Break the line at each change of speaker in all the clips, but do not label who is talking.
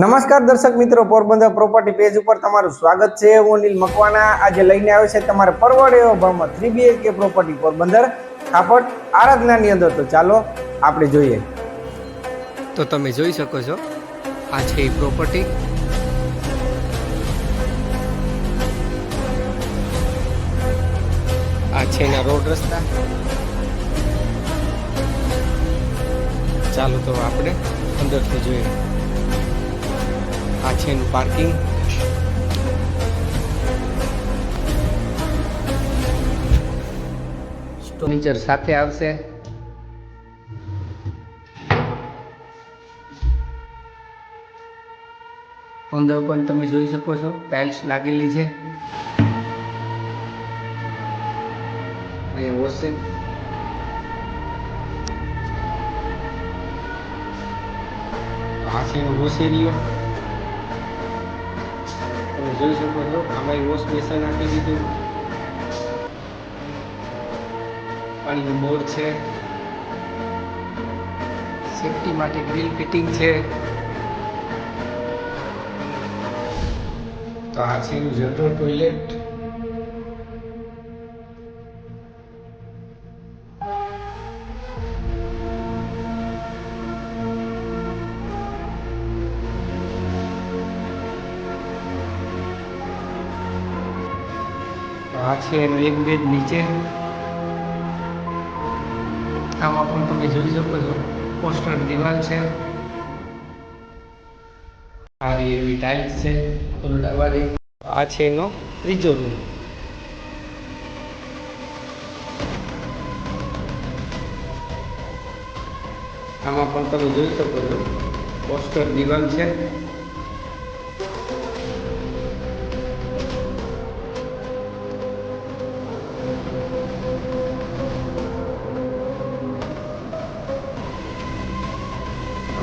નમસ્કાર દર્શક મિત્રો, પોરબંદર પ્રોપર્ટી પેજ ઉપર તમારું સ્વાગત છે. હું અનિલ મકવાના આજે લઈને આવ્યો છે તમારે પરવડે એવો ભાવમાં થ્રી બીએચકે પ્રોપર્ટી પોરબંદર. કાપડ આરાધનાની અંદર તો ચાલો આપણે જોઈએ.
તો તમે જોઈ શકો છો, આ છે એ પ્રોપર્ટી આ છે એના રોડ રસ્તા. ચાલો તો આપણે અંદરથી જોઈએ. આ પાર્કિંગ ફર્નિચર સાથે આવશે. અંદર પણ તમે જોઈ શકો છો ટાઇલ્સ લાગેલી છે. અહીંયા વોશિંગ આ છે એનો જોઈ શકો છો. આમાં વોશ બેસન આપી દીધું. પાણીનું બોર છે. સેફટી માટે ગ્રીલ ફિટિંગ છે. તો આ છે જનરલ ટોયલેટ તો આ છે એનો એક બેજ નીચે. આમાં પણ તમે જોઈ શકો છો, પોસ્ટર દિવાલ છે. સારી એવી ટાઇલ્સ છે ઓરડાવાળી આ છે એનો ત્રીજો રૂમ. આમાં પણ તમે જોઈ શકો છો, પોસ્ટર દિવાલ છે.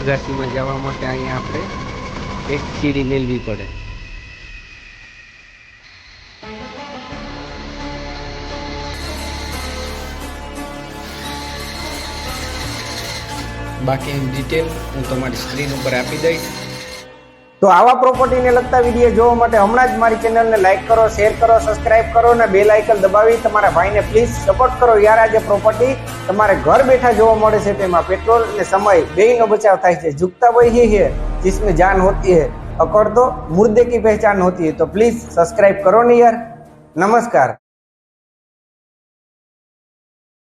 અગાસીમાં જવા માટે અહીંયા આપણે એક સીડી મેળવી પડે. બાકીની ડિટેલ હું તમારી સ્ક્રીન ઉપર આપી દઈશ.
તો આવા પ્રોપર્ટીને લગતા વીડિયો જોવા માટે હમણાં જ મારી ચેનલને લાઇક કરો શેર કરો સબસ્ક્રાઈબ કરો અને બે આઇકન દબાવી તમારા ભાઈને પ્લીઝ સપોર્ટ કરો. યાર આજે પ્રોપર્ટી તમારે ઘર બેઠા જોવા મળે છે તેમાં પેટ્રોલ અને સમય બેયનો બચાવ થાય છે. ઝુકતા વહી હે, જિસમે જાન હોતી હે અકડ તો મુર્દે કી પહેચાન હોતી હે. તો પ્લીઝ સબસ્ક્રાઇબ કરો ને યાર. નમસ્કાર.